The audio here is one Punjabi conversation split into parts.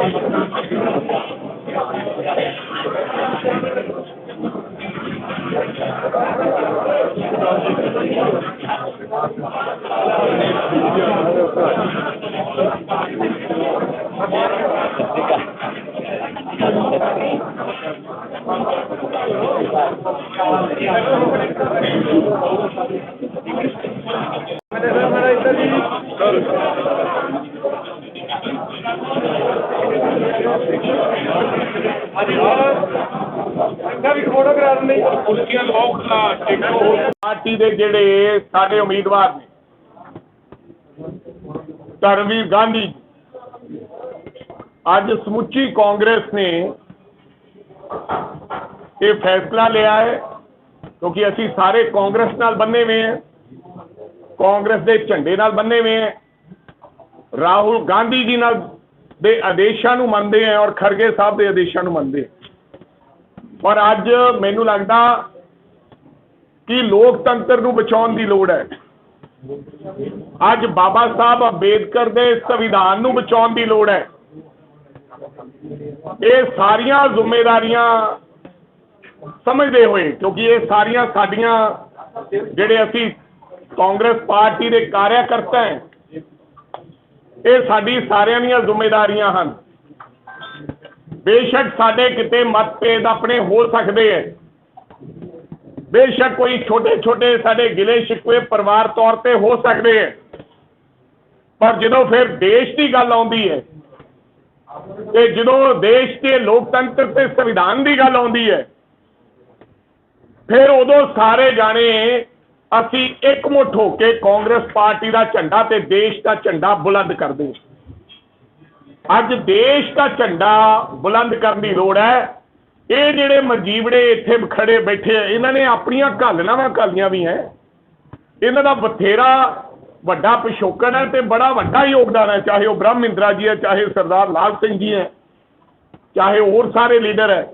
Thank you. ਪਾਰਟੀ ਦੇ ਜਿਹੜੇ ਸਾਡੇ ਉਮੀਦਵਾਰ ਨੇ, ਧਰਮਵੀਰ ਗਾਂਧੀ ਅੱਜ ਸਮੁੱਚੀ ਕਾਂਗਰਸ ਨੇ ਇਹ ਫੈਸਲਾ ਲਿਆ ਹੈ, ਕਿਉਂਕਿ ਅਸੀਂ ਸਾਰੇ ਕਾਂਗਰਸ ਨਾਲ ਬੰਨੇ ਹੋਏ ਹਾਂ, ਕਾਂਗਰਸ ਦੇ ਝੰਡੇ ਨਾਲ ਬੰਨੇ ਹੋਏ ਹਾਂ। ਰਾਹੁਲ ਗਾਂਧੀ ਜੀ ਨਾਲ ਦੇ ਆਦੇਸ਼ਾਂ ਨੂੰ ਮੰਨਦੇ ਹਾਂ ਔਰ ਖਰਗੇ ਸਾਹਿਬ ਦੇ ਆਦੇਸ਼ਾਂ ਨੂੰ ਮੰਨਦੇ ਔਰ ਅੱਜ ਮੈਨੂੰ ਲੱਗਦਾ ਕਿ ਲੋਕਤੰਤਰ ਨੂੰ ਬਚਾਉਣ ਦੀ ਲੋੜ ਹੈ। ਅੱਜ ਬਾਬਾ ਸਾਹਿਬ ਅੰਬੇਦਕਰ ਦੇ ਸੰਵਿਧਾਨ ਨੂੰ ਬਚਾਉਣ ਦੀ ਲੋੜ ਹੈ। ਇਹ ਸਾਰੀਆਂ ਜ਼ਿੰਮੇਵਾਰੀਆਂ ਸਮਝਦੇ ਹੋਏ, ਕਿਉਂਕਿ ਇਹ ਸਾਰੀਆਂ ਸਾਡੀਆਂ ਜਿਹੜੇ ਅਸੀਂ ਕਾਂਗਰਸ ਪਾਰਟੀ ਦੇ ਕਾਰਿਆਕਰਤਾ ਹੈ ਇਹ ਸਾਡੀ ਸਾਰਿਆਂ ਦੀਆਂ ਜ਼ਿੰਮੇਵਾਰੀਆਂ ਹਨ। ਬੇਸ਼ੱਕ ਸਾਡੇ ਕਿਤੇ ਮਤਭੇਦ ਆਪਣੇ ਹੋ ਸਕਦੇ ਹੈ ਬੇਸ਼ੱਕ ਕੋਈ ਛੋਟੇ ਛੋਟੇ ਸਾਡੇ ਗਿਲੇ ਸ਼ਿਕਵੇ ਪਰਿਵਾਰ ਤੌਰ ਤੇ ਹੋ ਸਕਦੇ ਹੈ ਪਰ ਜਦੋਂ ਫਿਰ ਦੇਸ਼ ਦੀ ਗੱਲ ਆਉਂਦੀ ਹੈ ਤੇ ਜਦੋਂ ਦੇਸ਼ ਦੇ ਲੋਕਤੰਤਰ ਤੇ ਸੰਵਿਧਾਨ ਦੀ ਗੱਲ ਆਉਂਦੀ ਹੈ ਫਿਰ ਉਦੋਂ ਸਾਰੇ ਜਾਣੇ ਅਸੀਂ ਇਕਮੁੱਠ ਹੋ ਕੇ ਕਾਂਗਰਸ ਪਾਰਟੀ ਦਾ ਝੰਡਾ ਤੇ ਦੇਸ਼ ਦਾ ਝੰਡਾ ਬੁਲੰਦ ਕਰਦੇ ਹਾਂ ਅੱਜ ਦੇਸ਼ ਦਾ ਝੰਡਾ ਬੁਲੰਦ ਕਰਨ ਦੀ ਲੋੜ ਹੈ। ਇਹ ਜਿਹੜੇ ਮਜੀਵੜੇ ਇੱਥੇ ਖੜੇ ਬੈਠੇ ਆ, ਇਹਨਾਂ ਨੇ ਆਪਣੀਆਂ ਘਾਲਣਾਵਾਂ ਘਾਲੀਆਂ ਵੀ ਹੈ। ਇਹਨਾਂ ਦਾ ਬਥੇਰਾ ਵੱਡਾ ਪਿਛੋਕੜ ਹੈ ਤੇ ਬੜਾ ਵੱਡਾ ਯੋਗਦਾਨ ਹੈ, ਚਾਹੇ ਉਹ ਬ੍ਰਹਮਿੰਦਰਾ ਜੀ ਹੈ, ਚਾਹੇ ਸਰਦਾਰ ਲਾਲ ਸਿੰਘ ਜੀ ਹੈ, ਚਾਹੇ ਹੋਰ ਸਾਰੇ ਲੀਡਰ ਹੈ।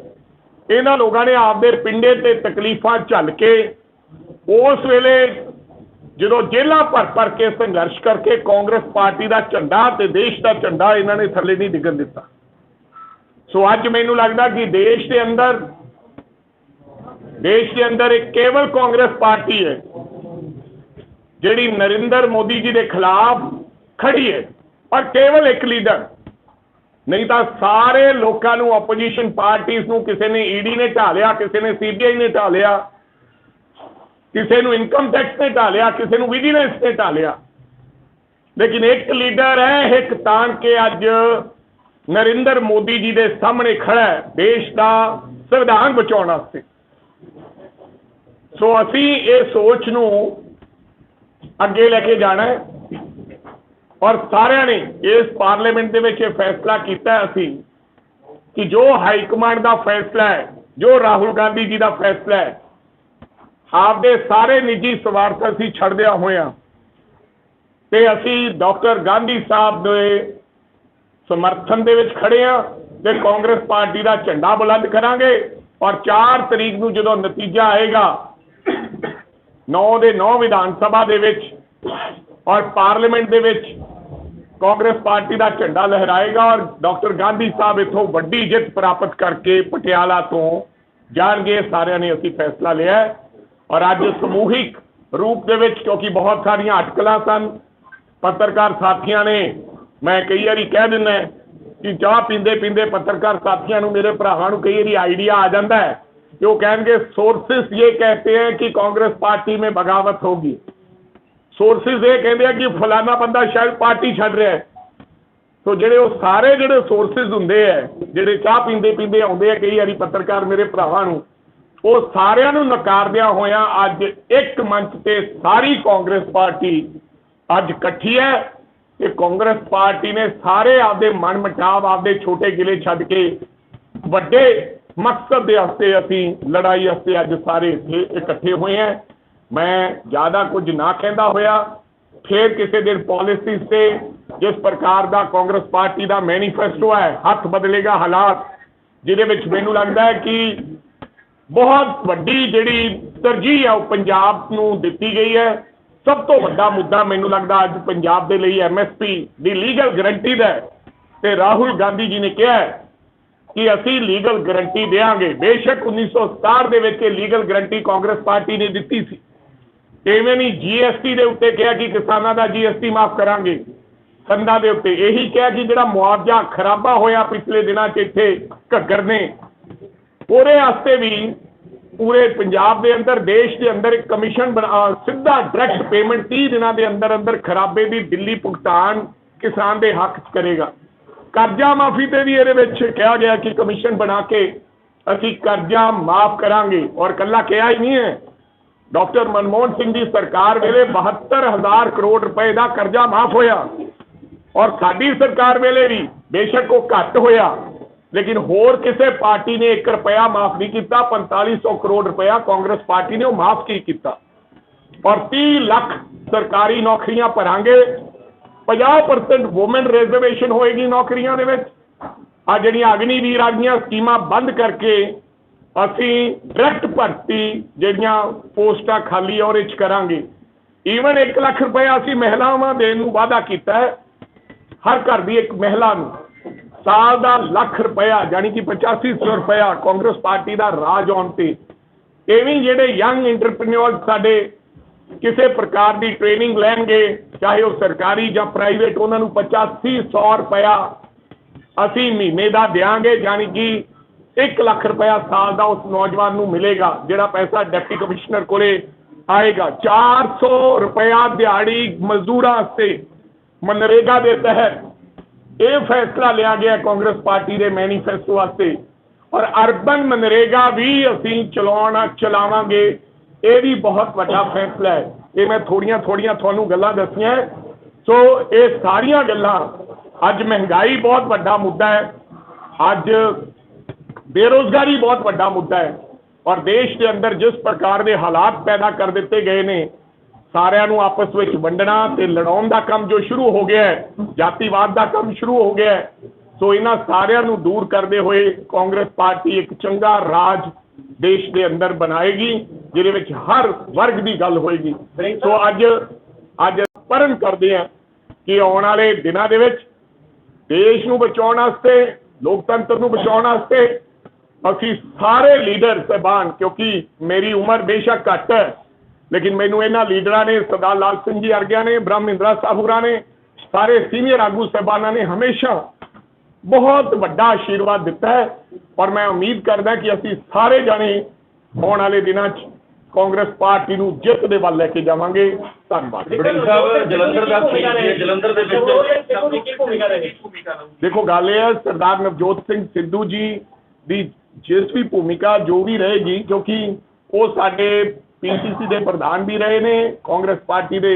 ਇਹਨਾਂ ਲੋਕਾਂ ਨੇ ਆਪਦੇ ਪਿੰਡੇ ਤੇ ਤਕਲੀਫਾਂ ਝੱਲ ਕੇ ਉਸ ਵੇਲੇ ਜਦੋਂ ਜੇਲਾਂ ਭਰ ਭਰ ਕੇ ਸੰਘਰਸ਼ ਕਰਕੇ ਕਾਂਗਰਸ ਪਾਰਟੀ ਦਾ ਝੰਡਾ ਤੇ ਦੇਸ਼ ਦਾ ਝੰਡਾ ਇਹਨਾਂ ਨੇ ਥੱਲੇ ਨਹੀਂ ਡਿੱਗਣ ਦਿੱਤਾ। ਸੋ ਅੱਜ ਮੈਨੂੰ ਲੱਗਦਾ ਕਿ ਦੇਸ਼ ਦੇ ਅੰਦਰ, ਦੇਸ਼ ਦੇ ਅੰਦਰ ਇੱਕ ਕੇਵਲ ਕਾਂਗਰਸ ਪਾਰਟੀ ਹੈ, ਜਿਹੜੀ ਨਰਿੰਦਰ ਮੋਦੀ ਜੀ ਦੇ ਖਿਲਾਫ ਖੜੀ ਹੈ, ਪਰ ਕੇਵਲ ਇੱਕ ਲੀਡਰ। ਨਹੀਂ ਤਾਂ ਸਾਰੇ ਲੋਕਾਂ ਨੂੰ ਆਪੋਜੀਸ਼ਨ ਪਾਰਟੀਆਂ ਨੂੰ ਕਿਸੇ ਨੇ ਈਡੀ ਨੇ ਢਾਲਿਆ ਕਿਸੇ ਨੇ ਸੀਬੀਆਈ ਨੇ ਢਾਲਿਆ ਕਿਸੇ ਨੂੰ ਇਨਕਮ ਟੈਕਸ ਨੇ ਢਾਲਿਆ, ਕਿਸੇ ਨੂੰ ਵਿਜੀਲੈਂਸ ਨੇ ਢਾਲਿਆ। ਲੇਕਿਨ ਇੱਕ ਲੀਡਰ ਹੈ, ਇੱਕ ਤਾਣ ਕੇ ਅੱਜ ਨਰਿੰਦਰ ਮੋਦੀ ਜੀ ਦੇ ਸਾਹਮਣੇ ਖੜਾ ਹੈ, ਦੇਸ਼ ਦਾ ਸੰਵਿਧਾਨ ਬਚਾਉਣ ਵਾਸਤੇ। ਸੋ ਅਸੀਂ ਇਹ ਸੋਚ ਨੂੰ ਅੱਗੇ ਲੈ ਕੇ ਜਾਣਾ ਹੈ। ਔਰ ਸਾਰਿਆਂ ਨੇ ਇਸ ਪਾਰਲੀਮੈਂਟ ਦੇ ਵਿੱਚ ਇਹ ਫੈਸਲਾ ਕੀਤਾ ਅਸੀਂ ਕਿ ਜੋ ਹਾਈ ਕਮਾਂਡ ਦਾ ਫੈਸਲਾ ਹੈ, ਜੋ ਰਾਹੁਲ ਗਾਂਧੀ ਜੀ ਦਾ ਫੈਸਲਾ ਹੈ ਆਪਦੇ ਸਾਰੇ ਨਿੱਜੀ ਸਵਾਰਥ ਅਸੀਂ ਛੱਡਦਿਆਂ ਹੋਇਆਂ ਤੇ ਅਸੀਂ ਡਾਕਟਰ ਗਾਂਧੀ ਸਾਹਿਬ ਦੇ ਸਮਰਥਨ ਦੇ ਵਿੱਚ ਖੜੇ ਆ ਤੇ ਕਾਂਗਰਸ ਪਾਰਟੀ ਦਾ ਝੰਡਾ ਬੁਲੰਦ ਕਰਾਂਗੇ ਔਰ 4 ਤਰੀਕ ਨੂੰ ਜਦੋਂ ਨਤੀਜਾ ਆਏਗਾ 9 ਦੇ 9 ਵਿਧਾਨ ਸਭਾ ਦੇ ਵਿੱਚ ਔਰ ਪਾਰਲੀਮੈਂਟ ਦੇ ਵਿੱਚ ਕਾਂਗਰਸ ਪਾਰਟੀ ਦਾ ਝੰਡਾ ਲਹਿਰਾਏਗਾ ਔਰ ਡਾਕਟਰ ਗਾਂਧੀ ਸਾਹਿਬ ਇਥੋਂ ਵੱਡੀ ਜਿੱਤ ਪ੍ਰਾਪਤ ਕਰਕੇ ਪਟਿਆਲਾ ਤੋਂ ਜਾਣਗੇ, ਸਾਰਿਆਂ ਨੇ ਅਸੀਂ ਫੈਸਲਾ ਲਿਆ ਔਰ ਅੱਜ ਸਮੂਹਿਕ ਰੂਪ ਦੇ ਵਿੱਚ ਕਿਉਂਕਿ ਬਹੁਤ ਸਾਰੀਆਂ ਅਟਕਲਾਂ ਸਨ ਪੱਤਰਕਾਰ ਸਾਥੀਆਂ ਨੇ ਮੈਂ ਕਈ ਵਾਰੀ ਕਹਿ ਦਿੰਦਾ ਕਿ ਚਾਹ ਪੀਂਦੇ ਪੀਂਦੇ ਪੱਤਰਕਾਰ ਸਾਥੀਆਂ ਨੂੰ ਮੇਰੇ ਭਰਾਵਾਂ ਨੂੰ ਕਈ ਵਾਰੀ ਆਈਡੀਆ ਆ ਜਾਂਦਾ ਹੈ ਕਿ ਉਹ ਕਹਿਣਗੇ ਸੋਰਸਿਸ ਇਹ ਕਹਤੇ ਹੈ ਕਿ ਕਾਂਗਰਸ ਪਾਰਟੀ में बगावत होगी ਸੋਰਸਿਸ ਇਹ ਕਹਿੰਦੇ ਆ ਕਿ ਫਲਾਣਾ ਬੰਦਾ ਸ਼ਾਇਦ ਪਾਰਟੀ ਛੱਡ ਰਿਹਾ ਹੈ ਸੋ ਜਿਹੜੇ ਉਹ ਸਾਰੇ ਜਿਹੜੇ ਸੋਰਸਿਸ ਹੁੰਦੇ ਆ ਜਿਹੜੇ ਚਾਹ ਪੀਂਦੇ ਪੀਂਦੇ ਆਉਂਦੇ ਆ ਕਈ ਵਾਰੀ ਪੱਤਰਕਾਰ ਮੇਰੇ ਭਰਾਵਾਂ ਨੂੰ ਉਹ ਸਾਰਿਆਂ ਨੂੰ ਨਕਾਰਦਿਆਂ ਹੋਇਆਂ ਅੱਜ ਇੱਕ ਮੰਚ ਤੇ ਸਾਰੀ ਕਾਂਗਰਸ ਪਾਰਟੀ ਅੱਜ ਇਕੱਠੀ ਹੈ ਤੇ ਕਾਂਗਰਸ ਪਾਰਟੀ ਨੇ ਸਾਰੇ ਆਪਦੇ ਮਨ ਮਟਾਵ ਆਪਦੇ ਛੋਟੇ ਗਿਲੇ ਛੱਡ ਕੇ ਵੱਡੇ ਮਕਸਦ ਦੇ ਵਾਸਤੇ ਅਸੀਂ, ਲੜਾਈ ਵਾਸਤੇ ਅੱਜ ਸਾਰੇ ਇਕੱਠੇ ਹੋਏ ਹਾਂ। ਮੈਂ ਜ਼ਿਆਦਾ ਕੁਝ ਨਾ ਕਹਿੰਦਾ ਹੋਇਆ, ਫਿਰ ਕਿਸੇ ਦਿਨ ਪਾਲਿਸੀਜ਼ ਤੇ ਜਿਸ ਪ੍ਰਕਾਰ ਦਾ ਕਾਂਗਰਸ ਪਾਰਟੀ ਦਾ ਮੈਨੀਫੈਸਟੋ ਹੈ, ਹੱਥ ਬਦਲੇਗਾ ਹਾਲਾਤ, ਜਿਹਦੇ ਵਿੱਚ ਮੈਨੂੰ ਲੱਗਦਾ ਹੈ ਕਿ ਬਹੁਤ ਵੱਡੀ ਜਿਹੜੀ ਤਰਜੀਹ ਹੈ ਉਹ ਪੰਜਾਬ ਨੂੰ ਦਿੱਤੀ ਗਈ ਹੈ। ਸਭ ਤੋਂ ਵੱਡਾ ਮੁੱਦਾ ਮੈਨੂੰ ਲੱਗਦਾ ਅੱਜ ਪੰਜਾਬ ਦੇ ਲਈ ਐਮਐਸਪੀ ਦੀ ਲੀਗਲ ਗਰੰਟੀ ਦਾ ਤੇ ਰਾਹੁਲ ਗਾਂਧੀ ਜੀ ਨੇ ਕਿਹਾ ਕਿ ਅਸੀਂ ਲੀਗਲ ਗਰੰਟੀ ਦੇਵਾਂਗੇ। ਬੇਸ਼ੱਕ 1967 ਦੇ ਵਿੱਚ ਇਹ ਲੀਗਲ ਗਰੰਟੀ ਕਾਂਗਰਸ ਪਾਰਟੀ ਨੇ ਦਿੱਤੀ ਸੀ। ਐਵੇਂ ਨਹੀਂ ਜੀਐਸਟੀ ਦੇ ਉੱਤੇ ਕਿਹਾ ਕਿ ਕਿਸਾਨਾਂ ਦਾ ਜੀਐਸਟੀ ਮਾਫ ਕਰਾਂਗੇ। ਸੰਦਾਂ ਦੇ ਉੱਤੇ ਇਹੀ ਕਿਹਾ ਕਿ ਜਿਹੜਾ ਮੁਆਵਜ਼ਾ ਖਰਾਬਾ ਹੋਇਆ ਪਿਛਲੇ ਦਿਨਾਂ 'ਚ ਇੱਥੇ ਘੱਗਰ ਨੇ ਉਹਦੇ ਵਾਸਤੇ ਵੀ ਪੂਰੇ ਪੰਜਾਬ ਦੇ ਅੰਦਰ, ਦੇਸ਼ ਦੇ ਅੰਦਰ ਇੱਕ ਕਮਿਸ਼ਨ ਬਣਾ ਸਿੱਧਾ ਡਾਇਰੈਕਟ ਪੇਮੈਂਟ 30 ਦਿਨਾਂ ਦੇ ਅੰਦਰ ਅੰਦਰ ਖਰਾਬੇ ਦੀ ਦਿੱਲੀ ਭੁਗਤਾਨ ਕਿਸਾਨ ਦੇ ਹੱਕ 'ਚ ਕਰੇਗਾ। ਕਰਜ਼ਾ ਮਾਫੀ ਤੇ ਵੀ ਇਹਦੇ ਵਿੱਚ ਕਿਹਾ ਗਿਆ ਕਿ ਕਮਿਸ਼ਨ ਬਣਾ ਕੇ ਅਸੀਂ ਕਰਜ਼ਾ ਮਾਫ ਕਰਾਂਗੇ। ਔਰ ਕੱਲਾ ਕਿਹਾ ਹੀ ਨਹੀਂ ਹੈ। ਡਾਕਟਰ ਮਨਮੋਹਨ ਸਿੰਘ ਦੀ ਸਰਕਾਰ ਵੇਲੇ 72000 ਕਰੋੜ ਰੁਪਏ ਦਾ ਕਰਜ਼ਾ ਮਾਫ ਹੋਇਆ। ਔਰ ਸਾਡੀ ਸਰਕਾਰ ਵੇਲੇ ਵੀ ਬੇਸ਼ੱਕ ਉਹ ਘੱਟ ਹੋਇਆ। ਲੇਕਿਨ ਹੋਰ ਕਿਸੇ ਪਾਰਟੀ ਨੇ 1 ਰੁਪਇਆ ਮਾਫ ਨਹੀਂ ਕੀਤਾ 4500 ਕਰੋੜ ਰੁਪਇਆ ਕਾਂਗਰਸ ਪਾਰਟੀ ਨੇ ਉਹ ਮਾਫ ਕੀ ਕੀਤਾ? ਔਰ 30 ਲੱਖ ਸਰਕਾਰੀ ਨੌਕਰੀਆਂ ਭਰਾਂਗੇ 50% ਔਮਨ ਰਿਜ਼ਰਵੇਸ਼ਨ ਹੋਏਗੀ ਨੌਕਰੀਆਂ ਦੇ ਵਿੱਚ। ਆ ਜਿਹੜੀਆਂ ਅਗਨੀਵੀਰ ਆ ਗਈਆਂ ਸਕੀਮਾਂ ਬੰਦ ਕਰਕੇ ਅਸੀਂ ਡਾਇਰੈਕਟ ਭਰਤੀ ਜਿਹੜੀਆਂ ਪੋਸਟਾਂ ਖਾਲੀ ਔਰ ਵਿੱਚ ਕਰਾਂਗੇ। ਈਵਨ 1 ਲੱਖ ਰੁਪਇਆ ਅਸੀਂ ਮਹਿਲਾਵਾਂ ਦੇਣ ਨੂੰ ਵਾਅਦਾ ਕੀਤਾ ਹੈ, ਹਰ ਘਰ ਦੀ ਇੱਕ ਮਹਿਲਾ ਨੂੰ। ਸਾਲ ਦਾ ਲੱਖ ਰੁਪਇਆ ਯਾਨੀ ਕਿ 8500 ਰੁਪਇਆ ਕਾਂਗਰਸ ਪਾਰਟੀ ਦਾ ਰਾਜ ਆਉਣ ਤੇ ਐਵੇਂ ਜਿਹੜੇ ਯੰਗ ਇੰਟਰਪ੍ਰੀਨਿਓਰ ਸਾਡੇ ਕਿਸੇ ਪ੍ਰਕਾਰ ਦੀ ਟ੍ਰੇਨਿੰਗ ਲੈਣਗੇ, ਚਾਹੇ ਉਹ ਸਰਕਾਰੀ ਜਾਂ ਪ੍ਰਾਈਵੇਟ ਉਹਨਾਂ ਨੂੰ 8500 ਰੁਪਇਆ ਅਸੀਂ ਮਹੀਨੇ ਦਾ ਦਿਆਂਗੇ ਯਾਨੀ ਕਿ 1 ਲੱਖ ਰੁਪਇਆ ਸਾਲ ਦਾ ਉਸ ਨੌਜਵਾਨ ਨੂੰ ਮਿਲੇਗਾ, ਜਿਹੜਾ ਪੈਸਾ ਡਿਪਟੀ ਕਮਿਸ਼ਨਰ ਕੋਲੇ ਆਏਗਾ। 400 ਰੁਪਇਆ ਦਿਹਾੜੀ ਮਜ਼ਦੂਰਾਂ ਵਾਸਤੇ ਮਨਰੇਗਾ ਦੇ ਤਹਿਤ ਇਹ ਫੈਸਲਾ ਲਿਆ ਗਿਆ ਕਾਂਗਰਸ ਪਾਰਟੀ ਦੇ ਮੈਨੀਫੈਸਟੋ ਵਾਸਤੇ। ਔਰ ਅਰਬਨ ਮਨਰੇਗਾ ਵੀ ਅਸੀਂ ਚਲਾਉਣਾ, ਚਲਾਵਾਂਗੇ। ਇਹ ਵੀ ਬਹੁਤ ਵੱਡਾ ਫੈਸਲਾ ਹੈ। ਇਹ ਮੈਂ ਥੋੜੀਆਂ ਥੋੜੀਆਂ ਤੁਹਾਨੂੰ ਗੱਲਾਂ ਦੱਸੀਆਂ ਸੋ ਇਹ ਸਾਰੀਆਂ ਗੱਲਾਂ, ਅੱਜ ਮਹਿੰਗਾਈ ਬਹੁਤ ਵੱਡਾ ਮੁੱਦਾ ਹੈ। ਅੱਜ ਬੇਰੋਜ਼ਗਾਰੀ ਬਹੁਤ ਵੱਡਾ ਮੁੱਦਾ ਹੈ। ਔਰ ਦੇਸ਼ ਦੇ ਅੰਦਰ ਜਿਸ ਪ੍ਰਕਾਰ ਦੇ ਹਾਲਾਤ ਪੈਦਾ ਕਰ ਦਿੱਤੇ ਗਏ ਨੇ ਸਾਰਿਆਂ ਨੂੰ ਆਪਸ ਵਿੱਚ ਵੰਡਣਾ ਤੇ ਲੜਾਉਣ ਦਾ ਕੰਮ ਜੋ ਸ਼ੁਰੂ ਹੋ ਗਿਆ ਹੈ, ਜਾਤੀਵਾਦ ਦਾ ਕੰਮ ਸ਼ੁਰੂ ਹੋ ਗਿਆ ਹੈ। ਸੋ ਇਹਨਾਂ ਸਾਰਿਆਂ ਨੂੰ ਦੂਰ ਕਰਦੇ ਹੋਏ ਕਾਂਗਰਸ ਪਾਰਟੀ ਇੱਕ ਚੰਗਾ ਰਾਜ ਦੇਸ਼ ਦੇ ਅੰਦਰ ਬਣਾਏਗੀ, ਜਿਹਦੇ ਵਿੱਚ ਹਰ ਵਰਗ ਦੀ ਗੱਲ ਹੋਏਗੀ। ਸੋ ਅੱਜ ਅੱਜ ਪਰਨ ਕਰਦੇ ਹਾਂ ਕਿ ਆਉਣ ਵਾਲੇ ਦਿਨਾਂ ਦੇ ਵਿੱਚ ਦੇਸ਼ ਨੂੰ ਬਚਾਉਣ ਵਾਸਤੇ, ਲੋਕਤੰਤਰ ਨੂੰ ਬਚਾਉਣ ਵਾਸਤੇ ਅਸੀਂ ਸਾਰੇ ਲੀਡਰ ਸਹਿਬਾਨ, ਕਿਉਂਕਿ ਮੇਰੀ ਉਮਰ ਬੇਸ਼ੱਕ ਘੱਟ ਹੈ। ਲੇਕਿਨ ਮੈਨੂੰ ਇਹਨਾਂ ਲੀਡਰਾਂ ਨੇ ਸਰਦਾਰ ਲਾਲ ਸਿੰਘ ਜੀ ਵਰਗਿਆਂ ਨੇ ਬ੍ਰਹਮਿੰਦਰਾ ਸਾਹੂਰਾ ਨੇ ਸਾਰੇ ਸੀਨੀਅਰ ਆਗੂ ਸਹਿਬਾਨਾਂ ਨੇ ਹਮੇਸ਼ਾ ਬਹੁਤ ਵੱਡਾ ਆਸ਼ੀਰਵਾਦ ਦਿੱਤਾ ਹੈ। ਔਰ ਮੈਂ ਉਮੀਦ ਕਰਦਾ ਕਿ ਅਸੀਂ ਸਾਰੇ ਜਾਣੇ ਆਉਣ ਵਾਲੇ ਦਿਨਾਂ 'ਚ ਕਾਂਗਰਸ ਪਾਰਟੀ ਨੂੰ ਜਿੱਤ ਦੇ ਵੱਲ ਲੈ ਕੇ ਜਾਵਾਂਗੇ। ਧੰਨਵਾਦ। ਵਡਿੰਗ ਸਾਹਿਬ ਜਲੰਧਰ ਦਾ ਜਲੰਧਰ ਦੇ ਵਿੱਚ ਕੀ ਭੂਮਿਕਾ ਰਹੇਗੀ ਦੇਖੋ ਗੱਲ ਇਹ ਹੈ ਸਰਦਾਰ ਨਵਜੋਤ ਸਿੰਘ ਸਿੱਧੂ ਜੀ ਦੀ ਜਿਸ ਵੀ ਭੂਮਿਕਾ ਜੋ ਵੀ ਰਹੇਗੀ ਕਿਉਂਕਿ ਉਹ ਸਾਡੇ ਪੀਸੀਸੀ ਦੇ ਪ੍ਰਧਾਨ ਵੀ ਰਹੇ ਨੇ ਕਾਂਗਰਸ ਪਾਰਟੀ ਦੇ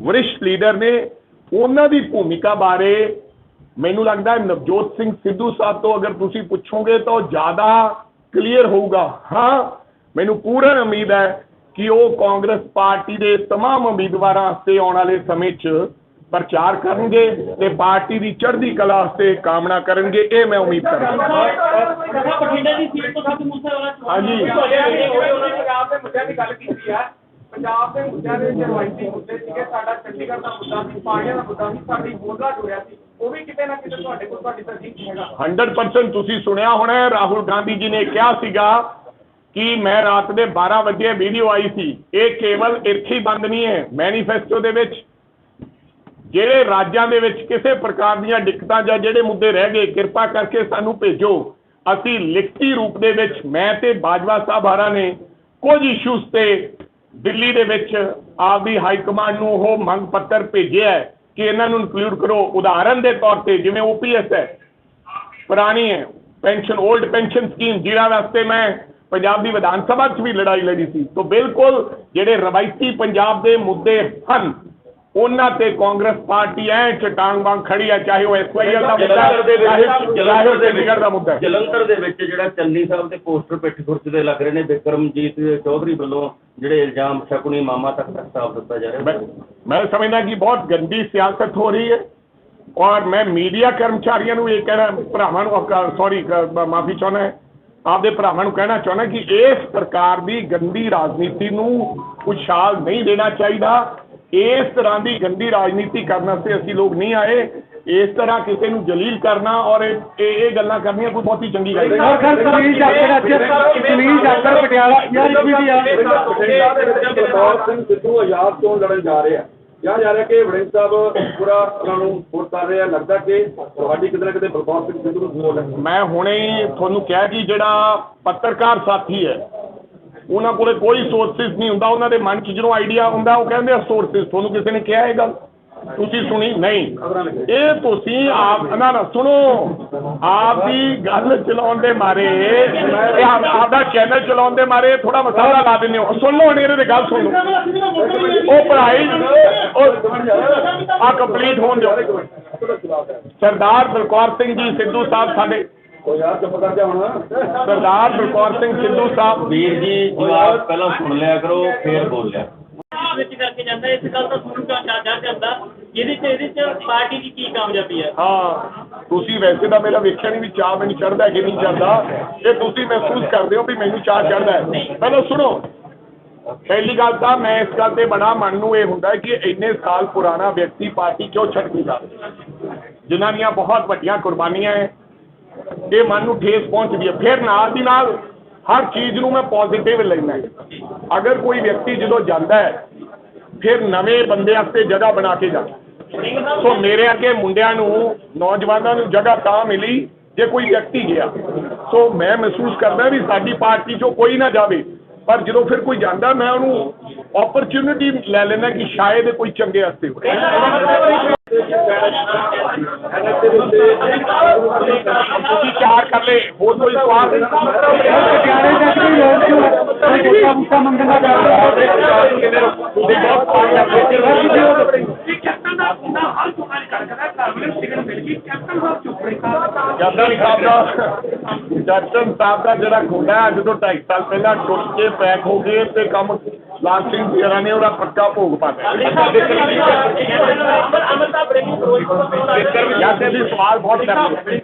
ਵਰਿਸ਼ਟ ਲੀਡਰ ਨੇ ਉਹਨਾਂ ਦੀ ਭੂਮਿਕਾ ਬਾਰੇ ਮੈਨੂੰ ਲੱਗਦਾ ਹੈ ਨਵਜੋਤ ਸਿੰਘ ਸਿੱਧੂ ਸਾਹਿਬ ਤੋਂ ਅਗਰ ਤੁਸੀਂ ਪੁੱਛੋਗੇ ਤਾਂ ਉਹ ਜ਼ਿਆਦਾ ਕਲੀਅਰ ਹੋਊਗਾ ਹਾਂ ਮੈਨੂੰ ਪੂਰਨ ਉਮੀਦ ਹੈ ਕਿ ਉਹ ਕਾਂਗਰਸ ਪਾਰਟੀ ਦੇ तमाम ਉਮੀਦਵਾਰਾਂ ਵਾਸਤੇ ਆਉਣ ਵਾਲੇ ਸਮੇਂ 'ਚ ਪ੍ਰਚਾਰ ਕਰਨਗੇ ਤੇ ਪਾਰਟੀ ਦੀ ਚੜ੍ਹਦੀ ਕਲਾ ਵਾਸਤੇ ਕਾਮਨਾ ਕਰਨਗੇ ਇਹ ਮੈਂ ਉਮੀਦ ਕਰਦਾ ਕਥਾ ਬਠਿੰਡੇ ਦੀ ਸੀਟ ਤੋਂ ਸਿੱਧੂ ਮੂਸੇਵਾਲਾ ਹਾਂਜੀ। ਉਹਨਾਂ ਨੇ ਪੰਜਾਬ ਦੇ ਮੁੱਦਿਆਂ ਦੀ ਗੱਲ ਕੀਤੀ ਹੈ ਪੰਜਾਬ ਦੇ ਮੁੱਦਿਆਂ ਦੇ ਰਵਾਇਤੀ ਮੁੱਦੇ ਸੀਗੇ ਸਾਡਾ ਚੰਡੀਗੜ੍ਹ ਦਾ ਮੁੱਦਾ ਸੀ ਪਾਣੀਆਂ ਦਾ ਮੁੱਦਾ ਸੀ ਸਾਡੀ ਬੋਲਾ ਜੁੜਿਆ ਸੀ ਉਹ ਵੀ ਕਿਤੇ ਨਾ ਕਿਤੇ ਤੁਹਾਡੇ ਕੋਲ ਤੁਹਾਡੀ ਤਰਜੀਹ ਹੈਗਾ। 100% ਤੁਸੀਂ ਸੁਣਿਆ ਹੋਣਾ ਹੈ, ਰਾਹੁਲ ਗਾਂਧੀ ਜੀ ਨੇ ਕਿਹਾ ਸੀਗਾ ਕਿ ਮੈਂ ਰਾਤ ਦੇ 12 ਵਜੇ ਵੀਡੀਓ ਆਈ ਸੀ ਇਹ ਕੇਵਲ ਇੱਥੇ ਹੀ ਬੰਦ ਨਹੀਂ ਹੈ ਮੈਨੀਫੈਸਟੋ ਦੇ ਵਿੱਚ। ਜਿਹੜੇ ਰਾਜਾਂ ਦੇ ਵਿੱਚ ਕਿਸੇ ਪ੍ਰਕਾਰ ਦੀਆਂ ਦਿੱਕਤਾਂ ਜਾਂ ਜਿਹੜੇ ਮੁੱਦੇ ਰਹਿ ਗਏ, ਕਿਰਪਾ ਕਰਕੇ ਸਾਨੂੰ ਭੇਜੋ। ਅਸੀਂ ਲਿਖਤੀ ਰੂਪ ਦੇ ਵਿੱਚ ਮੈਂ ਤੇ ਬਾਜਵਾ ਸਾਹਿਬ ਹਾਰਾ ਨੇ ਕੁਝ ਇਸ਼ੂਜ਼ ਤੇ ਦਿੱਲੀ ਦੇ ਵਿੱਚ ਆਪਦੀ ਹਾਈ ਕਮਾਂਡ ਨੂੰ ਉਹ ਮੰਗ ਪੱਤਰ ਭੇਜਿਆ ਹੈ ਕਿ ਇਹਨਾਂ ਨੂੰ ਇਨਕਲੂਡ ਕਰੋ। ਉਦਾਹਰਨ ਦੇ ਤੌਰ ਤੇ ਜਿਵੇਂ ਓਪੀਐਸ ਹੈ, ਪੁਰਾਣੀ ਹੈ ਪੈਨਸ਼ਨ 올ਡ ਪੈਨਸ਼ਨ ਸਕੀਮ ਜਿਹੜਾ ਵਾਸਤੇ ਮੈਂ ਪੰਜਾਬ ਦੀ ਵਿਧਾਨ ਸਭਾ 'ਚ ਵੀ ਲੜਾਈ ਲੜੀ ਸੀ। ਤੋਂ ਬਿਲਕੁਲ ਜਿਹੜੇ ਰਵਾਇਤੀ ਪੰਜਾਬ ਦੇ ਮੁੱਦੇ ਹਨ ਉਹਨਾਂ ਤੇ ਕਾਂਗਰਸ ਪਾਰਟੀ ਐ ਚਟਾਂਗ ਵਾਂਗ ਖੜੀ ਹੈ ਚਾਹੇ ਉਹ ਐਸਵਾਈਐਲ ਦਾ ਮੁੱਦਾ ਦੇ ਚਾਹੇ ਜਲੰਧਰ ਦੇ ਚੰਡੀਗੜ੍ਹ ਦਾ ਮੁੱਦਾ। ਜਲੰਧਰ ਦੇ ਵਿੱਚ ਜਿਹੜਾ ਚੰਨੀ ਸਾਹਿਬ ਦੇ ਪੋਸਟਰ ਪਿੱਠ ਖੁਰਚਦੇ ਲੱਗ ਰਹੇ ਨੇ ਬਿਕਰਮਜੀਤ ਚੌਧਰੀ ਵੱਲੋਂ ਜਿਹੜੇ ਇਲਜ਼ਾਮ ਸ਼ਕੁਨੀ ਮਾਮਾ ਤੱਕ ਪ੍ਰਸਤਾਵ ਦਿੱਤਾ ਜਾ ਰਿਹਾ। ਮੈਂ ਸਮਝਦਾ ਕਿ ਬਹੁਤ ਗੰਦੀ ਸਿਆਸਤ ਹੋ ਰਹੀ ਹੈ ਔਰ ਮੈਂ ਮੀਡੀਆ ਕਰਮਚਾਰੀਆਂ ਨੂੰ ਇਹ ਕਹਿਣਾ ਭਰਾਵਾਂ ਨੂੰ ਸੌਰੀ ਮਾਫੀ ਚਾਹੁੰਦਾ ਹੈ। ਆਪਦੇ ਭਰਾਵਾਂ ਨੂੰ ਕਹਿਣਾ ਚਾਹੁੰਦਾ ਕਿ ਇਸ ਪ੍ਰਕਾਰ ਦੀ ਗੰਦੀ ਰਾਜਨੀਤੀ ਨੂੰ ਉਛਾਲ ਨਹੀਂ ਦੇਣਾ ਚਾਹੀਦਾ। ਇਸ ਤਰ੍ਹਾਂ ਦੀ ਗੰਦੀ ਰਾਜਨੀਤੀ ਕਰਨ ਵਾਸਤੇ ਅਸੀਂ ਲੋਕ ਨਹੀਂ ਆਏ। ਇਸ ਤਰ੍ਹਾਂ ਕਿਸੇ ਨੂੰ ਜਲੀਲ ਕਰਨਾ ਔਰ ਇਹ ਇਹ ਗੱਲਾਂ ਕਰਨੀਆਂ ਕੋਈ ਬਹੁਤੀ ਚੰਗੀ ਗੱਲ ਨਹੀਂ। ਸਰ ਸੁਨੀਲ ਜਾਖੜ ਅੱਜ ਸੁਨੀਲ ਜਾਖੜ ਪਟਿਆਲਾ ਯਾਰ ਵੀ ਆ ਸਿੰਘ ਸਿੱਧੂ ਆਜ਼ਾਦ ਚੋਣ ਲੜਨ ਜਾ ਰਹੇ। ਕਿਹਾ ਜਾ ਰਿਹਾ ਕਿ ਵੜਿੰਗ ਸਾਹਿਬ ਪੂਰਾ ਉਹਨਾਂ ਨੂੰ ਵੋਟ ਕਰ ਰਹੇ। ਲੱਗਦਾ ਕਿ ਤੁਹਾਡੀ ਕਿਤੇ ਨਾ ਕਿਤੇ ਬਲਕੌਰ ਸਿੰਘ ਸਿੱਧੂ ਨੂੰ ਵੋਟ ਹੈ ਮੈਂ ਹੁਣੇ ਹੀ ਤੁਹਾਨੂੰ ਕਿਹਾ ਕਿ ਜਿਹੜਾ ਪੱਤਰਕਾਰ ਸਾਥੀ ਹੈ ਉਹਨਾਂ ਕੋਲੇ ਕੋਈ ਸੋਰਸਿਸ ਨਹੀਂ ਹੁੰਦਾ, ਉਹਨਾਂ ਦੇ ਮਨ 'ਚ ਜਦੋਂ ਆਈਡੀਆ ਹੁੰਦਾ, ਉਹ ਕਹਿੰਦੇ ਆ ਸੋਰਸਿਸ ਤੁਹਾਨੂੰ ਕਿਸੇ ਨੇ ਕਿਹਾ ਇਹ ਗੱਲ? ਤੁਸੀਂ ਸੁਣੀ? ਨਹੀਂ। ਇਹ ਤੁਸੀਂ ਆਪ, ਨਾ ਨਾ, ਸੁਣੋ। ਆਪ ਦੀ ਗੱਲ ਚਲਾਉਣ ਦੇ ਮਾਰੇ, ਇਹ ਆਪਦਾ ਚੈਨਲ ਚਲਾਉਣ ਦੇ ਮਾਰੇ ਥੋੜਾ ਮਸਾਲਾ ਲਾ ਦਿੰਦੇ ਹੋ। ਸੁਣ ਲਓ ਹੁਣ ਇਹਦੇ ਤੇ ਗੱਲ ਸੁਣ ਲਓ। ਉਹ ਪੜ੍ਹਾਈ ਆ ਕੰਪਲੀਟ ਹੋਣ ਦਿਓ। ਸਰਦਾਰ ਬਲਕੌਰ ਸਿੰਘ ਜੀ, ਸਿੱਧੂ ਸਾਹਿਬ ਸਾਡੇ ਸਰਦਾਰ ਬਲਕੌਰ ਸਿੰਘ ਸਿੱਧੂ ਸਾਹਿਬ ਵੀਰ ਜੀ ਜਵਾਬ ਪਹਿਲਾਂ ਸੁਣ ਲਿਆ ਕਰੋ ਫੇਰ ਬੋਲ ਲਿਆ ਵਿੱਚ ਕਰਕੇ ਜਾਂਦਾ ਇਸ ਗੱਲ ਦਾ ਸੁਣ ਕੇ ਜਾ ਜਾ ਜਾਂਦਾ ਇਹਦੇ ਚ ਇਹਦੇ ਚ ਪਾਰਟੀ ਦੀ ਕੀ ਕਾਮਯਾਬੀ ਹੈ। ਹਾਂ ਤੁਸੀਂ ਵੈਸੇ ਤਾਂ ਮੇਰਾ ਵੇਖਿਆ ਨਹੀਂ ਵੀ ਚਾਹ ਮੈਨੂੰ ਚੜਦਾ ਕਿ ਨਹੀਂ ਚੜਦਾ ਇਹ ਤੁਸੀਂ ਮਹਿਸੂਸ ਕਰਦੇ ਹੋ ਵੀ ਮੈਨੂੰ ਚਾਹ ਚੜਦਾ ਹੈ। ਪਹਿਲਾਂ ਸੁਣੋ। ਪਹਿਲੀ ਗੱਲ ਤਾਂ ਮੈਂ ਇਸ ਗੱਲ ਤੇ ਬੜਾ ਮਨ ਨੂੰ ਇਹ ਹੁੰਦਾ ਹੈ ਕਿ ਇੰਨੇ ਸਾਲ ਪੁਰਾਣਾ ਵਿਅਕਤੀ ਪਾਰਟੀ ਕਿਉਂ ਛੱਡ ਗਿਆ ਜਿਨ੍ਹਾਂ ਦੀਆਂ ਬਹੁਤ ਵੱਡੀਆਂ ਕੁਰਬਾਨੀਆਂ ਹੈ। ਇਹ ਮਨ ਨੂੰ ਠੇਸ ਪਹੁੰਚਦੀ ਹੈ। ਫਿਰ ਨਾਲ ਦੀ ਨਾਲ ਹਰ ਚੀਜ਼ ਨੂੰ ਮੈਂ ਪੋਜ਼ਿਟਿਵ ਲੈਣਾ ਹੈ। ਅਗਰ ਕੋਈ ਵਿਅਕਤੀ ਜਦੋਂ ਜਾਂਦਾ ਹੈ, ਫਿਰ ਨਵੇਂ ਬੰਦੇ ਵਾਸਤੇ ਜਗ੍ਹਾ ਬਣਾ ਕੇ ਜਾਂਦਾ ਸੋ ਮੇਰੇ ਅੱਗੇ ਮੁੰਡਿਆਂ ਨੂੰ, ਨੌਜਵਾਨਾਂ ਨੂੰ ਜਗ੍ਹਾ ਤਾਂ ਮਿਲੀ ਜੇ ਕੋਈ ਵਿਅਕਤੀ ਗਿਆ। ਸੋ ਮੈਂ ਮਹਿਸੂਸ ਕਰਦਾ ਵੀ ਸਾਡੀ ਪਾਰਟੀ ਚੋਂ ਕੋਈ ਨਾ ਜਾਵੇ। ਪਰ ਜਦੋਂ ਫਿਰ ਕੋਈ ਜਾਂਦਾ, ਮੈਂ ਉਹਨੂੰ ਓਪਰਚੁਨਿਟੀ ਲੈ ਲੈਣਾ ਕਿ ਸ਼ਾਇਦ ਕੋਈ ਚੰਗੇ ਵਾਸਤੇ ਹੋਵੇ ਤੁਸੀਂ ਚਾਰ ਕਰ ਲੈ ਹੋਰ ਕੋਈ ਸਵਾਲ? ਪਟਿਆਲੇ ਤੱਕ ਵੀ ਲੋਕ ਜੋ ਵੋਟਾਂ ਵੋਟਾਂ ਮੰਗਣ ਦਾ ਕਰਦੇ ਕੈਪਟਨ ਸਾਹਿਬ ਦਾ ਕੈਪਟਨ ਸਾਹਿਬ ਦਾ ਜਿਹੜਾ ਖੋਲਾ ਅੱਜ ਤੋਂ 2.5 ਸਾਲ ਪਹਿਲਾਂ ਟੁੱਟ ਕੇ ਪੈਕ ਹੋ ਗਏ ਤੇ ਕੰਮ ਸਿੰਘ ਜਰਾ ਨੇ ਉਹਦਾ ਪੱਕਾ ਭੋਗ ਪਾਤਾ ਅਮਰਤਾ ਬ੍ਰੇਕਿੰਗ ਵੀ ਸਵਾਲ ਬਹੁਤ ਕਰਦੇ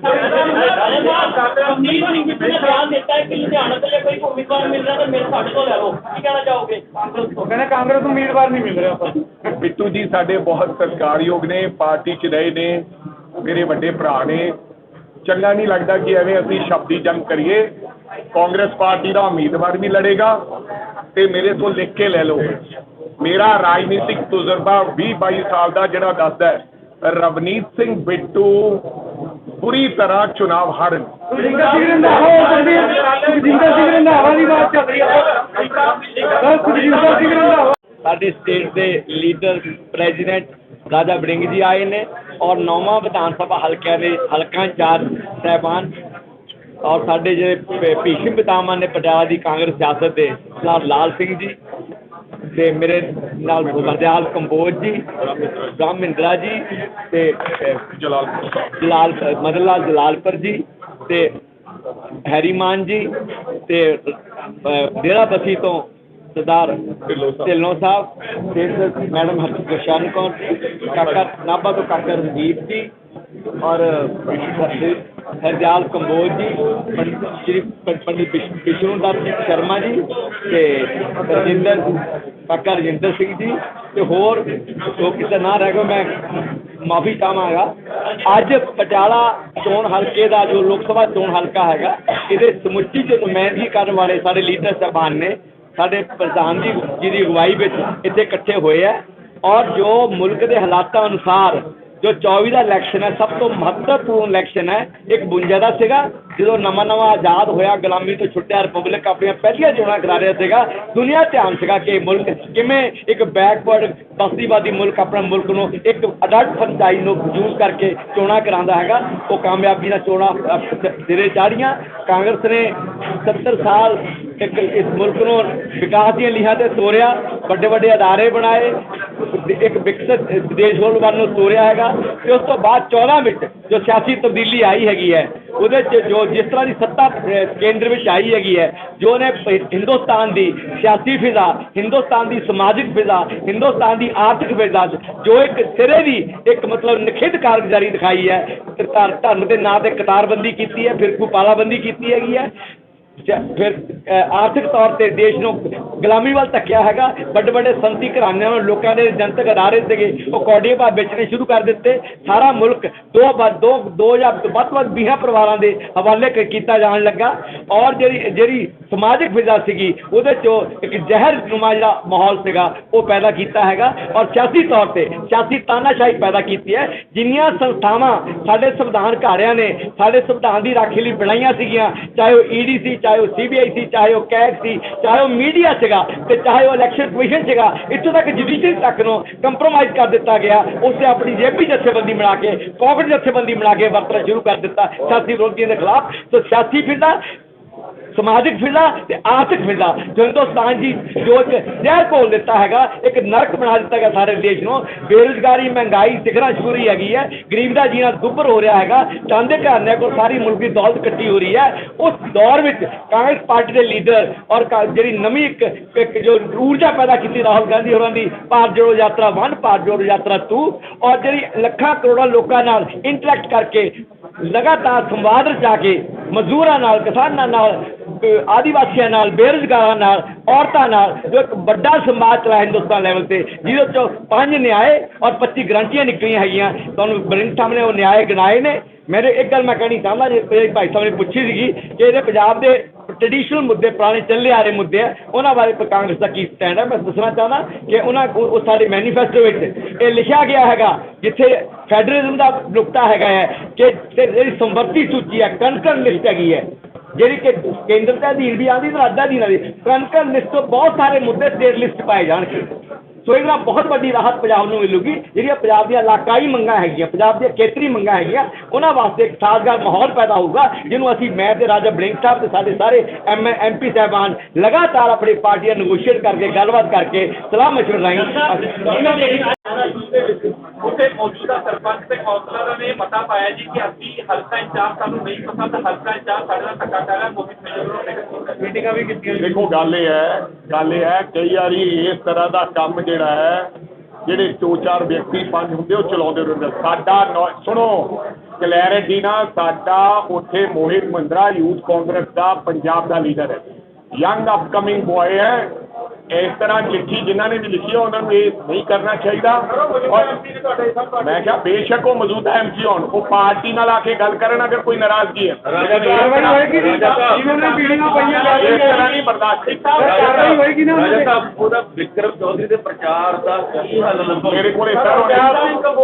ਨੀਲ ਸਿੰਘ ਨੇ ਬਿਆਨ ਦਿੱਤਾ ਹੈ ਕਿ ਲੁਧਿਆਣਾ ਤੋਂ ਜੇ ਕੋਈ ਉਮੀਦਵਾਰ ਮਿਲ ਰਿਹਾ ਤਾਂ ਮੇਰੇ ਸਾਡੇ ਤੋਂ ਲੈ ਲਓ ਕੀ ਕਹਿਣਾ ਚਾਹੋਗੇ ਕਹਿੰਦੇ ਕਾਂਗਰਸ ਉਮੀਦਵਾਰ ਨਹੀਂ ਮਿਲ ਰਿਹਾ ਪਰ ਬਿੱਟੂ ਜੀ ਸਾਡੇ ਬਹੁਤ ਸਤਿਕਾਰਯੋਗ ਨੇ ਪਾਰਟੀ 'ਚ ਰਹੇ ਨੇ ਮੇਰੇ ਵੱਡੇ ਭਰਾ ਨੇ। ਚੰਗਾ ਨਹੀਂ ਲੱਗਦਾ ਕਿ ਐਵੇਂ ਅਸੀਂ ਸ਼ਬਦੀ ਜੰਗ ਕਰੀਏ। ਕਾਂਗਰਸ ਪਾਰਟੀ ਦਾ ਉਮੀਦਵਾਰ ਵੀ ਲੜੇਗਾ ਤੇ ਮੇਰੇ ਤੋਂ ਲਿਖ ਕੇ ਲੈ ਲਓ। ਮੇਰਾ ਰਾਜਨੀਤਿਕ ਤਜਰਬਾ 20 22 ਸਾਲ ਦਾ ਜਿਹੜਾ ਦੱਸਦਾ ਹੈ ਰਵਨੀਤ ਸਿੰਘ ਬਿੱਟੂ ਪੂਰੀ ਤਰ੍ਹਾਂ ਚੁਣਾਵ ਹਾਰਨ। ਜਿੰਦਰ ਸਿੰਘ ਰੰਧਾਵਾ ਹੋ ਸਕਦੀ ਹੈ ਜਿੰਦਰ ਸਿੰਘ ਰੰਧਾਵਾ ਦੀ ਬਾਤ ਚੱਲ ਰਹੀ ਹੈ ਸਰ ਸੁਖਜਿੰਦਰ ਸਿੰਘ ਰੰਧਾਵਾ। ਸਾਡੀ ਸਟੇਟ ਦੇ ਲੀਡਰ ਪ੍ਰੈਜ਼ੀਡੈਂਟ ਰਾਜਾ ਬੜਿੰਗ ਜੀ ਆਏ ਨੇ ਔਰ ਨੌਵਾਂ ਵਿਧਾਨ ਸਭਾ ਹਲਕਿਆਂ ਦੇ ਹਲਕਾ ਇੰਚਾਰਜ ਸਹਿਬਾਨ ਔਰ ਸਾਡੇ ਜਿਹੜੇ ਭੀਸ਼ਮ ਪਿਤਾਮਹ ਨੇ ਪਟਿਆਲਾ ਦੀ ਕਾਂਗਰਸ ਸਿਆਸਤ ਦੇ ਸਰਦਾਰ ਲਾਲ ਸਿੰਘ ਜੀ ਤੇ ਮੇਰੇ ਨਾਲ ਵਰਦਿਆਲ ਕੰਬੋਜ ਜੀ ਬ੍ਰਹਮਿੰਦਰਾ ਜੀ ਤੇ ਜਲਾਲ ਮਦਨ ਲਾਲ ਜਲਾਲਪੁਰ ਜੀ ਤੇ ਹੈਰੀਮਾਨ ਜੀ ਤੇ ਡੇਰਾ ਬਸੀ ਤੋਂ ਸਰਦਾਰ ਢਿੱਲੋਂ ਸਾਹਿਬ। ਤੇ ਮੈਡਮ ਹਰਸ਼ਨ ਕੌਰ ਜੀ ਕਾਕਾ ਨਾਭਾ ਤੋਂ ਕਾਕਾ ਰਣਜੀਤ ਜੀ ਔਰ ਹਰਜਾਲ ਕੰਬੋਜ ਜੀ ਸ਼੍ਰੀ ਪੰਡਿਤ ਵਿਸ਼- ਵਿਸ਼ਨੂੰ ਦੱਤ ਸ਼ਰਮਾ ਜੀ ਤੇ ਰਜਿੰਦਰ ਕਾਕਾ ਰਜਿੰਦਰ ਸਿੰਘ ਜੀ ਤੇ ਹੋਰ ਜੋ ਕਿਸੇ ਨਾ ਰਹਿ ਗਏ ਮੈਂ ਮਾਫੀ ਚਾਹਾਂਗਾ। ਅੱਜ ਪਟਿਆਲਾ ਚੋਣ ਹਲਕੇ ਦਾ ਜੋ ਲੋਕ ਸਭਾ ਚੋਣ ਹਲਕਾ ਹੈਗਾ ਇਹਦੇ ਸਮੁੱਚੀ ਜੋ ਨੁਮਾਇੰਦਗੀ ਕਰਨ ਵਾਲੇ ਸਾਡੇ ਲੀਡਰ ਸਾਹਿਬਾਨ ਨੇ ਸਾਡੇ ਪ੍ਰਧਾਨ ਜੀ ਜੀ ਦੀ ਅਗਵਾਈ ਵਿੱਚ ਇੱਥੇ ਇਕੱਠੇ ਹੋਏ ਆ ਔਰ ਜੋ ਮੁਲਕ ਦੇ ਹਾਲਾਤਾਂ ਅਨੁਸਾਰ ਜੋ 24 ਦਾ ਇਲੈਕਸ਼ਨ ਹੈ ਸਭ ਤੋਂ ਮਹੱਤਵਪੂਰਨ ਇਲੈਕਸ਼ਨ ਹੈ ਇੱਕ 52 ਦਾ ਸੀਗਾ ਜਦੋਂ ਨਵਾਂ ਨਵਾਂ ਆਜ਼ਾਦ ਹੋਇਆ ਗੁਲਾਮੀ ਤੋਂ ਛੁੱਟਿਆ ਰਿਪਬਲਿਕ ਆਪਣੀਆਂ ਪਹਿਲੀਆਂ ਚੋਣਾਂ ਕਰਾ ਰਿਹਾ ਸੀਗਾ ਦੁਨੀਆ ਧਿਆਨ ਸੀਗਾ ਕਿ ਮੁਲਕ ਕਿਵੇਂ ਇੱਕ ਬੈਕਵਰਡ ਬਸਤੀਵਾਦੀ ਮੁਲਕ ਆਪਣਾ ਮੁਲਕ ਨੂੰ ਇੱਕ ਅਡਲਟ ਫਰਜ਼ਾਈ ਨੂੰ ਯੂਜ਼ ਕਰਕੇ ਚੋਣਾਂ ਕਰਾਉਂਦਾ ਹੈਗਾ ਉਹ ਕਾਮਯਾਬੀ ਨਾਲ ਚੋਣਾਂ ਅਹ, ਸਿਰੇ ਚਾੜੀਆਂ ਕਾਂਗਰਸ ਨੇ 70 ਸਾਲ ਇੱਕ ਇਸ ਮੁਲਕ ਨੂੰ ਵਿਕਾਸ ਦੀਆਂ ਲੀਹਾਂ ਤੇ ਤੋਰਿਆ ਵੱਡੇ ਵੱਡੇ ਅਦਾਰੇ ਬਣਾਏ ਇੱਕ ਵਿਕਸਿਤ ਦੇਸ਼ ਹੋਣ ਵੱਲ ਤੋਰਿਆ ਹੈਗਾ ਤੇ ਉਸ ਤੋਂ ਬਾਅਦ 14 ਵਿੱਚ ਜੋ ਸਿਆਸੀ ਤਬਦੀਲੀ ਆਈ ਹੈਗੀ ਹੈ, ਉਹਦੇ ਚ ਜੋ ਜਿਸ ਤਰ੍ਹਾਂ ਦੀ ਸੱਤਾ ਕੇਂਦਰ ਵਿੱਚ ਆਈ ਹੈਗੀ ਹੈ, ਜੋ ਨੇ ਹਿੰਦੁਸਤਾਨ ਦੀ ਸਿਆਸੀ ਫਿਜ਼ਾ, ਹਿੰਦੁਸਤਾਨ ਦੀ ਸਮਾਜਿਕ ਫਿਜ਼ਾ, ਹਿੰਦੁਸਤਾਨ ਦੀ ਆਰਥਿਕ ਫਿਜ਼ਾ ਜੋ ਇੱਕ ਸਿਰੇ ਦੀ ਇੱਕ ਮਤਲਬ ਨਿਖਿੱਧ ਕਾਰਗੁਜ਼ਾਰੀ ਦਿਖਾਈ ਹੈ ਧਰ- ਧਰਮ ਦੇ ਨਾਂ ਤੇ ਕਤਾਰਬੰਦੀ ਕੀਤੀ ਹੈ ਫਿਰਕੂ ਪਾਲਾਬੰਦੀ ਕੀਤੀ ਹੈਗੀ ਹੈ ਫਿਰ ਆਰਥਿਕ ਤੌਰ ਤੇ ਦੇਸ਼ ਨੂੰ ਗੁਲਾਮੀ ਵੱਲ ਧੱਕਿਆ ਹੈਗਾ, ਵੱਡੇ ਵੱਡੇ ਸੰਤੀ ਘਰਾਣਿਆਂ ਨੂੰ ਲੋਕਾਂ ਦੇ ਜਨਤਕ ਅਦਾਰੇ ਸੀਗੇ ਉਹ ਕੌਡੀਆਂ ਭਾਅ ਵੇਚਣੇ ਸ਼ੁਰੂ ਕਰ ਦਿੱਤੇ। ਸਾਰਾ ਮੁਲਕ ਦੋ ਬ- ਦੋ ਦੋ ਜਾਂ ਵੱਧ ਤੋਂ ਵੱਧ 20 ਪਰਿਵਾਰਾਂ ਦੇ ਹਵਾਲੇ ਕੀਤਾ ਜਾਣ ਲੱਗਾ। ਔਰ ਜਿਹੜੀ ਜਿਹੜੀ ਸਮਾਜਿਕ ਫਿਜ਼ਾ ਸੀਗੀ, ਉਹਦੇ ਚੋਂ ਇੱਕ ਜ਼ਹਿਰ ਨੁਮਾ ਜਿਹੜਾ ਮਾਹੌਲ ਸੀਗਾ, ਉਹ ਪੈਦਾ ਕੀਤਾ ਹੈਗਾ। ਔਰ ਸਿਆਸੀ ਤੌਰ ਤੇ ਸਿਆਸੀ ਤਾਨਾਸ਼ਾਹੀ ਪੈਦਾ ਕੀਤੀ ਹੈ। ਜਿੰਨੀਆਂ ਸੰਸਥਾਵਾਂ ਸਾਡੇ ਸੰਵਿਧਾਨ ਘਾਰਿਆਂ ਨੇ, ਸਾਡੇ ਸੰਵਿਧਾਨ ਦੀ ਰਾਖੀ ਲਈ ਬਣਾਈਆਂ ਸੀਗੀਆਂ, ਚਾਹੇ ਉਹ ਈਡੀ ਸੀ ਚਾਹੇ ਉਹ ਸੀਬੀਆਈ ਸੀ, ਚਾਹੇ ਉਹ ਕੈਗ ਸੀ, ਚਾਹੇ ਉਹ ਮੀਡੀਆ ਸੀਗਾ ਤੇ ਚਾਹੇ ਉਹ ਇਲੈਕਸ਼ਨ ਕਮਿਸ਼ਨ ਸੀਗਾ, ਇੱਥੋਂ ਤੱਕ ਜੁਡੀਸ਼ਰੀ ਤੱਕ ਨੂੰ ਕੰਪਰੋਮਾਈਜ਼ ਕਰ ਦਿੱਤਾ ਗਿਆ। ਉਸੇ ਆਪਣੀ ਜੇਬੀ ਜਥੇਬੰਦੀ ਬਣਾ ਕੇ, ਕਾਂਗਰਸ ਜਥੇਬੰਦੀ ਬਣਾ ਕੇ ਵਰਤਣਾ ਸ਼ੁਰੂ ਕਰ ਦਿੱਤਾ। ਸਿਆਸੀ ਵਿਰੋਧੀਆਂ ਦੇ ਖਿਲਾਫ ਸੋ ਸਿਆਸੀ ਫਿਰਦਾ ਸਮਾਜਿਕ ਫਿਰਦਾ ਤੇ ਆਰਥਿਕ ਫਿਰਦਾ। ਜੋ ਹਿੰਦੁਸਤਾਨ ਜੀ ਜੋ ਇੱਕ ਜ਼ਹਿਰ ਘੋਲ ਦਿੱਤਾ ਹੈਗਾ, ਇੱਕ ਨਰਕ ਬਣਾ ਦਿੱਤਾ ਗਿਆ ਸਾਰੇ ਦੇਸ਼ ਨੂੰ। ਬੇਰੁਜ਼ਗਾਰੀ, ਮਹਿੰਗਾਈ ਸਿਖਰਾਂ ਸ਼ੁਰੂ ਹੈਗੀ ਹੈ। ਗਰੀਬ ਦਾ ਜੀਣਾ ਦੁੱਭਰ ਹੋ ਰਿਹਾ ਹੈਗਾ। ਚਾਹੁੰਦੇ ਘਰਾਣਿਆਂ ਕੋਲ ਸਾਰੀ ਮੁਲਕ ਦੀ ਦੌਲਤ ਇਕੱਠੀ ਹੋ ਰਹੀ ਹੈ। ਉਸ ਦੌਰ ਵਿੱਚ ਕਾਂਗਰਸ ਪਾਰਟੀ ਦੇ ਲੀਡਰ ਔਰ ਜਿਹੜੀ ਨਵੀਂ ਇੱਕ ਇੱਕ ਜੋ ਊਰਜਾ ਪੈਦਾ ਕੀਤੀ ਰਾਹੁਲ ਗਾਂਧੀ ਹੋਰਾਂ ਦੀ ਭਾਰਤ ਜੋੜੋ ਯਾਤਰਾ 1 ਭਾਰਤ ਜੋੜੋ ਯਾਤਰਾ 2 ਔਰ ਜਿਹੜੀ ਲੱਖਾਂ ਕਰੋੜਾਂ ਲੋਕਾਂ ਨਾਲ ਇੰਟਰੈਕਟ ਕਰਕੇ ਲਗਾਤਾਰ ਸੰਵਾਦ ਰਚਾ ਕੇ ਮਜ਼ਦੂਰਾਂ ਨਾਲ, ਕਿਸਾਨਾਂ ਨਾਲ ਆਦੀਵਾਸੀਆਂ ਨਾਲ, ਬੇਰੁਜ਼ਗਾਰਾਂ ਨਾਲ, ਔਰਤਾਂ ਨਾਲ, ਜੋ ਇੱਕ ਵੱਡਾ ਸਮਾਜ ਚਲਾ ਹਿੰਦੁਸਤਾਨ ਲੈਵਲ ਤੇ, ਜਿਹਦੇ ਚੋਂ ਪੰਜ ਨਿਆਏ ਔਰ 25 ਗਰੰਟੀਆਂ ਨਿਕਲੀਆਂ ਹੈਗੀਆਂ। ਤੁਹਾਨੂੰ ਬਰਿੰਦਰ ਸਾਹਿਬ ਨੇ ਉਹ ਨਿਆਏ ਗਿਣਾਏ ਨੇ। ਮੇਰੇ ਇੱਕ ਗੱਲ ਮੈਂ ਕਹਿਣੀ ਚਾਹੁੰਦਾ, ਜੇ ਭਾਈ ਸਾਹਿਬ ਨੇ ਪੁੱਛੀ ਸੀਗੀ ਕਿ ਇਹਦੇ ਪੰਜਾਬ ਦੇ ਟ੍ਰੈਡੀਸ਼ਨਲ ਮੁੱਦੇ, ਪੁਰਾਣੇ ਚੱਲੇ ਆ ਰਹੇ ਮੁੱਦੇ ਆ, ਉਹਨਾਂ ਬਾਰੇ ਕਾਂਗਰਸ ਦਾ ਕੀ ਸਟੈਂਡ ਹੈ ਮੈਂ ਦੱਸਣਾ ਚਾਹੁੰਦਾ ਕਿ ਉਹਨਾਂ ਉਹ ਸਾਡੇ ਮੈਨੀਫੈਸਟੋ ਵਿੱਚ ਇਹ ਲਿਖਿਆ ਗਿਆ ਹੈਗਾ, ਜਿੱਥੇ ਫੈਡਰਲਿਜ਼ਮ ਦਾ ਨੁਕਤਾ ਹੈਗਾ ਹੈ, ਕਿ ਜਿਹੜੀ ਸੰਵਰਤੀ ਸੂਚੀ ਹੈ ਕਨਕਨ ਲਿਸਟ ਹੈਗੀ ਹੈ। ਜਿਹੜੀ ਕਿ ਕੇਂਦਰ ਦੇ ਅਧੀਨ ਵੀ ਆਉਂਦੀ ਤੇ ਰਾਜਾਂ ਅਧੀਨ ਆਉਂਦੀ। ਕਨਕਨ ਲਿਸਟ ਤੋਂ ਬਹੁਤ ਸਾਰੇ ਮੁੱਦੇ ਸਟੇਟ ਲਿਸਟ ਪਾਏ ਜਾਣਗੇ। ਸੋ ਇਹਦਾ ਬਹੁਤ ਵੱਡੀ ਰਾਹਤ ਪੰਜਾਬ ਨੂੰ ਮਿਲੂਗੀ। ਜਿਹੜੀਆਂ ਪੰਜਾਬ ਦੀਆਂ ਇਲਾਕਾਈ ਮੰਗਾਂ ਹੈਗੀਆਂ ਪੰਜਾਬ ਦੀਆਂ ਖੇਤਰੀ ਮੰਗਾਂ ਹੈਗੀਆਂ ਉਹਨਾਂ ਵਾਸਤੇ ਇੱਕ ਸਾਜ਼ਗਾਰ ਮਾਹੌਲ ਪੈਦਾ ਹੋਊਗਾ ਜਿਹਨੂੰ ਅਸੀਂ ਮੈਂ ਤੇ ਰਾਜਾ ਬਲਿੰਗ ਸਾਹਿਬ ਤੇ ਸਾਡੇ ਸਾਰੇ ਐਮ ਐਮਪੀ ਸਾਹਿਬਾਨ ਲਗਾਤਾਰ ਆਪਣੀ ਪਾਰਟੀਆਂ ਨੈਗੋਸ਼ੀਏਟ ਕਰਕੇ ਗੱਲਬਾਤ ਕਰਕੇ ਸਲਾਹ ਮਸ਼ਵਰ ਰਾਹੀਂ ਉੱਥੇ ਮੌਜੂਦਾ ਸਰਪੰਚ ਤੇ ਕੌਂਸਲਰਾਂ ਨੇ ਮਤਾ ਪਾਇਆ ਜੀ ਕਿ ਅਸੀਂ ਹਲਕਾ ਇੰਚਾਰਜ ਸਾਨੂੰ ਨਹੀਂ ਪਸੰਦ ਹਲਕਾ ਇੰਚਾਰਜ ਸਾਡੇ ਨਾਲ ਧੱਕਾ ਕਰ ਰਿਹਾ ਮੋਹਿਤ ਮੇਜਰ ਮੀਟਿੰਗਾਂ ਵੀ ਕੀਤੀਆਂ ਦੇਖੋ, ਗੱਲ ਇਹ ਹੈ, ਗੱਲ ਇਹ ਹੈ, ਕਈ ਵਾਰੀ ਇਸ ਤਰ੍ਹਾਂ ਦਾ ਕੰਮ ਜਿਹੜਾ ਹੈ, ਜਿਹੜੇ ਦੋ ਚਾਰ ਵਿਅਕਤੀ ਪੰਜ ਹੁੰਦੇ, ਉਹ ਚਲਾਉਂਦੇ ਰਹਿੰਦੇ ਸਾਡਾ ਸੁਣੋ ਕਲੈਰਿਟੀ ਨਾਲ ਸਾਡਾ ਉੱਥੇ ਮੋਹਿਤ ਮੰਦਰਾ ਯੂਥ ਕਾਂਗਰਸ ਦਾ ਪੰਜਾਬ ਦਾ ਲੀਡਰ ਹੈ। ਯੰਗ ਅਪਕਮਿੰਗ ਬॉय ਹੈ ਇਸ ਤਰ੍ਹਾਂ ਲਿਖੀ ਜਿਨ੍ਹਾਂ ਨੇ ਵੀ ਲਿਖੀ ਹੈ ਉਹਨਾਂ ਨੂੰ ਇਹ ਨਹੀਂ ਕਰਨਾ ਚਾਹੀਦਾ। ਔਰ ਮੈਂ ਕਿਹਾ ਬੇਸ਼ੱਕ ਉਹ ਮੌਜੂਦਾ ਐਮਸੀ ਹੋਣ ਉਹ ਪਾਰਟੀ ਨਾਲ ਆ ਕੇ ਗੱਲ ਕਰਨ ਅਗਰ ਕੋਈ ਨਾਰਾਜ਼ਗੀ ਹੈ। ਮੇਰੇ ਕੋਲ ਇਸ ਤਰ੍ਹਾਂ